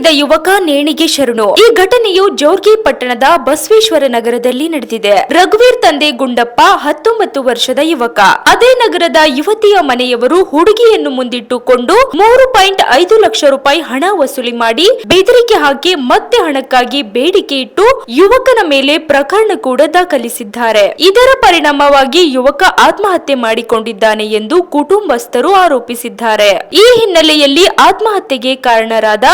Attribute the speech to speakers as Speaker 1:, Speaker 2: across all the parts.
Speaker 1: ಪ್ರೀತಿಸಿದ ಯುವಕ ನೇಣಿಗೆ ಶರಣು. ಈ ಘಟನೆಯು ಜೋರ್ಗಿ ಪಟ್ಟಣದ ಬಸವೇಶ್ವರ ನಗರದಲ್ಲಿ ನಡೆದಿದೆ. ರಘುವೀರ್ ತಂದೆ ಗುಂಡಪ್ಪ, ಹತ್ತೊಂಬತ್ತು ವರ್ಷದ ಯುವಕ. ಅದೇ ನಗರದ ಯುವತಿಯ ಮನೆಯವರು ಹುಡುಗಿಯನ್ನು ಮುಂದಿಟ್ಟುಕೊಂಡು ಮೂರು ಪಾಯಿಂಟ್ ಐದು ಲಕ್ಷ ರೂಪಾಯಿ ಹಣ ವಸೂಲಿ ಮಾಡಿ ಬೆದರಿಕೆ ಹಾಕಿ ಮತ್ತೆ ಹಣಕ್ಕಾಗಿ ಬೇಡಿಕೆ ಇಟ್ಟು ಯುವಕನ ಮೇಲೆ ಪ್ರಕರಣ ಕೂಡ ದಾಖಲಿಸಿದ್ದಾರೆ. ಇದರ ಪರಿಣಾಮವಾಗಿ ಯುವಕ ಆತ್ಮಹತ್ಯೆ ಮಾಡಿಕೊಂಡಿದ್ದಾನೆ ಎಂದು ಕುಟುಂಬಸ್ಥರು ಆರೋಪಿಸಿದ್ದಾರೆ. ಈ ಹಿನ್ನೆಲೆಯಲ್ಲಿ ಆತ್ಮಹತ್ಯೆಗೆ ಕಾರಣರಾದ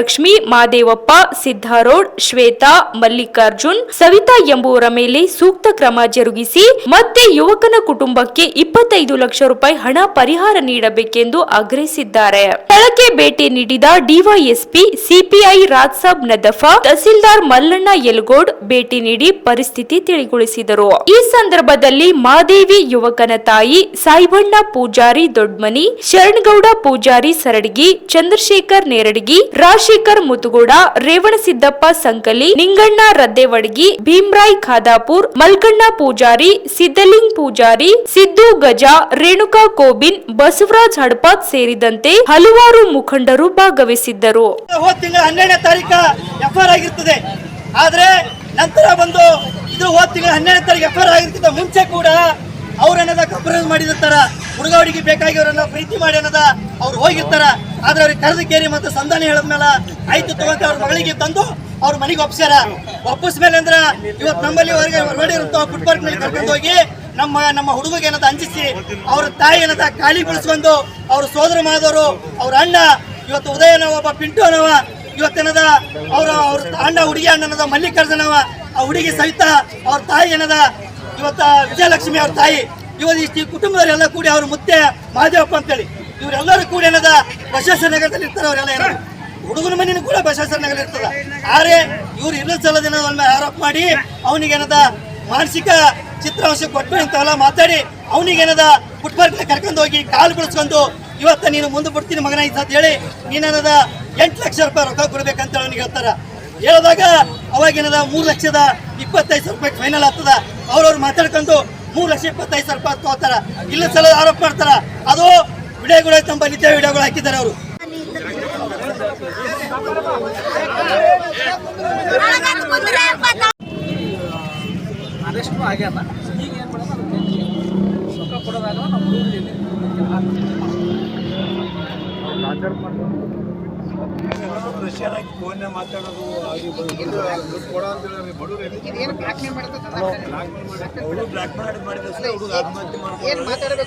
Speaker 1: ವಿಜಯಲಕ್ಷ್ಮಿ ಮಾದೇವಪ್ಪ ಸಿದ್ದಾರೋಡ್ ಶ್ವೇತಾ, ಮಲ್ಲಿಕಾರ್ಜುನ್, ಸವಿತಾ ಎಂಬುವರ ಮೇಲೆ ಸೂಕ್ತ ಕ್ರಮ ಜರುಗಿಸಿ ಮತ್ತೆ ಯುವಕನ ಕುಟುಂಬಕ್ಕೆ ಇಪ್ಪತ್ತೈದು ಲಕ್ಷ ರೂಪಾಯಿ ಹಣ ಪರಿಹಾರ ನೀಡಬೇಕೆಂದು ಆಗ್ರಹಿಸಿದ್ದಾರೆ. ಸ್ಥಳಕ್ಕೆ ಭೇಟಿ ನೀಡಿದ ಡಿವೈಎಸ್ಪಿ, ಸಿಪಿಐ ರಾಜ್ಸಾಬ್ ನದಫಾ, ತಹಸೀಲ್ದಾರ್ ಮಲ್ಲಣ್ಣ ಯಲಗೋಡ್ ಭೇಟಿ ನೀಡಿ ಪರಿಸ್ಥಿತಿ ತಿಳಿಗೊಳಿಸಿದರು. ಈ ಸಂದರ್ಭದಲ್ಲಿ ಮಾದೇವಿ ಯುವಕನ ತಾಯಿ ಸಾಯಿಬಣ್ಣ ಪೂಜಾರಿ ದೊಡ್ಮನಿ ಶರಣಗೌಡ ಪೂಜಾರಿ ಸರಡಗಿ, ಚಂದ್ರಶೇಖರ್ ನೇರಡಗಿ ರಾಜಶೇಖರ್ ಮುತುಗೋಡ ರೇವಣಸಿದ್ದಪ್ಪ ಸಂಕಲಿ, ನಿಂಗಣ್ಣ ರದ್ದೆವಡಗಿ, ಭೀಮ್ರಾಯ್ ಖಾದಾಪುರ್, ಮಲ್ಕಣ್ಣ ಪೂಜಾರಿ ಸಿದ್ದಲಿಂಗ್ ಪೂಜಾರಿ, ಸಿದ್ದು ಗಜ, ರೇಣುಕಾ ಕೋಬಿನ್, ಬಸವರಾಜ್ ಹಡಪಾತ್ ಸೇರಿದಂತೆ ಹಲವಾರು ಮುಖಂಡರು ಭಾಗವಹಿಸಿದ್ದರು.
Speaker 2: ತಿಂಗಳ ಹನ್ನೆರಡನೇ ತಾರೀಕ ಆಗಿರ್ತದೆ. ಆದ್ರೆ ನಂತರ ಬಂದು ಇದು ಹೋದ ತಿಂಗಳ ಹನ್ನೆರಡನೇ ತಾರೀಕು ಎಫ್ ಆರ್ ಆಗಿರ್ತಿದ್ದ ಮುಂಚೆ ಕೂಡ ಅವ್ರನ್ನದ ಕಂಪ್ರಮೈಸ್ ಮಾಡಿರ್ತಾರ ಹುಡುಗ ಹುಡುಗಿ ಬೇಕಾಗಿವ್ರನ್ನ ಪ್ರೀತಿ ಮಾಡಿ ಅನ್ನದ ಅವ್ರು ಹೋಗಿರ್ತಾರ. ಆದ್ರೆ ಅವ್ರಿಗೆ ಕರೆದು ಕೇರಿ ಮತ್ತೆ ಸಂಧಾನ ಹೇಳಿದ್ಮೇಲೆ ಆಯ್ತು ತಗೊಂತ ಅವ್ರ ಮಗಳಿಗೆ ತಂದು ಅವ್ರ ಮನೆಗೆ ಒಪ್ಸ್ಯಾರ. ಒಪ್ಪಿಸ್ಮೇಲೆ ಅಂದ್ರ ಇವತ್ತು ನಮ್ಮಲ್ಲಿ ಹೊರಗೆ ಹೊರಡಿರುವಂತ ಫುಡ್ ಪಾರ್ಕ್ನಲ್ಲಿ ಕರ್ಕೊಂಡು ಹೋಗಿ ನಮ್ಮ ನಮ್ಮ ಹುಡುಗಗೆ ಏನದ ಅಂಜಿಸಿ ಅವ್ರ ತಾಯಿ ಏನದ ಖಾಲಿ ಬಿಡಿಸ್ಕೊಂಡು ಅವ್ರ ಸೋದರ ಮಾದವರು, ಅವ್ರ ಅಣ್ಣ, ಇವತ್ತು ಉದಯನವ, ಒಬ್ಬ ಪಿಂಟು ಅನ್ನವ ಇವತ್ತೇನದ ಅವ್ರ ಅವ್ರ ಅಣ್ಣ ಹುಡುಗಿ ಅಣ್ಣನದ ಮಲ್ಲಿಕಾರ್ಜುನವ, ಆ ಹುಡುಗಿ ಸಹಿತ ಅವ್ರ ತಾಯಿ ಏನದ ಇವತ್ತ ವಿಜಯಲಕ್ಷ್ಮಿ ಅವ್ರ ತಾಯಿ ಇವತ್ತು ಇಷ್ಟು ಕುಟುಂಬದವರೆಲ್ಲ ಕೂಡಿ ಅವ್ರ ಮುತ್ತೆ ಮಹಾದೇವಪ್ಪ ಅಂತೇಳಿ, ಇವರೆಲ್ಲರೂ ಕೂಡ ಏನದ ಬಸವೇಶ್ವರ ನಗರದಲ್ಲಿ ಇರ್ತಾರೆ ಅವರೆಲ್ಲ ಏನೋ. ಹುಡುಗನ ಮನೇನು ಕೂಡ ಬಸವೇಶ್ವರ ನಗರ ಇರ್ತದ. ಆದ್ರೆ ಇವ್ರು ಇಲ್ಲ ಸಲದಿನ ಮೇಲೆ ಆರೋಪ ಮಾಡಿ ಅವನಿಗೆ ಏನದ ಮಾನಸಿಕ ಚಿತ್ರಾಂಶ ಕೊಟ್ಟು ಇಂಥವೆಲ್ಲ ಮಾತಾಡಿ ಅವನಿಗೇನದ ಫುಟ್ಬಾಲ್ ಕರ್ಕೊಂಡು ಹೋಗಿ ಕಾಲು ಬಿಡಿಸ್ಕೊಂಡು, ಇವತ್ತ ನೀನು ಮುಂದೆ ಬಿಡ್ತೀನಿ ಮಗನ ಅಂತ ಹೇಳಿ ನೀನೇನದ ಎಂಟು ಲಕ್ಷ ರೂಪಾಯಿ ರೊಕ್ಕ ಕೊಡ್ಬೇಕಂತ ಅವನಿಗೆ ಹೇಳ್ತಾರ. ಹೇಳಿದಾಗ ಅವಾಗೇನದ ಮೂರು ಲಕ್ಷದ ಇಪ್ಪತ್ತೈದು ಸಾವಿರ ರೂಪಾಯಿ ಫೈನಲ್ ಆಗ್ತದ. ಅವ್ರವ್ರು ಮಾತಾಡ್ಕೊಂಡು ಮೂರು ಲಕ್ಷ ಇಪ್ಪತ್ತೈದು ಸಾವಿರ ರೂಪಾಯಿ ತಗೋತಾರ. ಇಲ್ಲ ಸಲ ಆರೋಪ ಮಾಡ್ತಾರ. ಅದು ವಿಡಿಯೋಗಳು ತಮ್ಮ ನಿತ್ಯ ವಿಡಿಯೋಗಳು ಹಾಕಿದ್ದಾರೆ ಅವರು.
Speaker 3: ಅರೆಸ್ಟು ಆಗ್ಯಾದ ಈಗ ಏನು ಮಾಡೋದು ಸುಖ ಕೊಡೋದಾಗ ನಮ್ಮ
Speaker 4: ಫೋನ್ ಮಾತಾಡೋದು ಆಗಿ ದುಡ್ಡು ಕೊಡೋ ಅಂತ ಹೇಳಿ ಬಡವ್ರು ಹುಡುಗ ಬ್ಲಾಕ್ ಮಾಡಿ ಮಾಡಿದ ಹುಡುಗ ಆತ್ಮಹತ್ಯೆ
Speaker 5: ಏನ್ ಮಾತಾಡಬೇಕು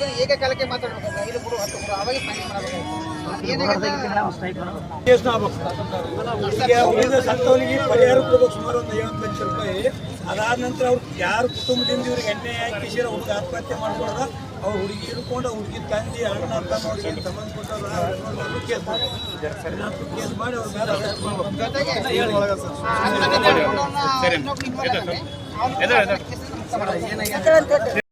Speaker 4: ಈಗ ಉಳಿದ ಪರಿಹಾರ ಕೊಡ್ಬೇಕು ಸುಮಾರು ಒಂದು ಐವತ್ತು ಲಕ್ಷ ರೂಪಾಯಿ. ಅದಾದ ನಂತರ ಅವ್ರು ಯಾರು ಕುಟುಂಬದಿಂದ ಇವ್ರಿಗೆ ಎಣ್ಣೆ ಹಾಕಿ ಸೇರಿ ಹುಡುಗ ಆತ್ಮಹತ್ಯೆ ಮಾಡ್ಕೊಳ್ದ ಅವ್ರ ಹುಡುಗಿ ಇರ್ಕೊಂಡು ಹುಡುಗಿ ತಂದಿ ಅಣ್ಣ ತಮ್ಮ ಏನು ಸಂಬಂಧ ಕೊಟ್ಟವ್ರು ಕೇಸ್ ಮಾಡಿ. ಅವ್ರ ಮೇಲೆ ಮಾಡ್ಬೇಕು.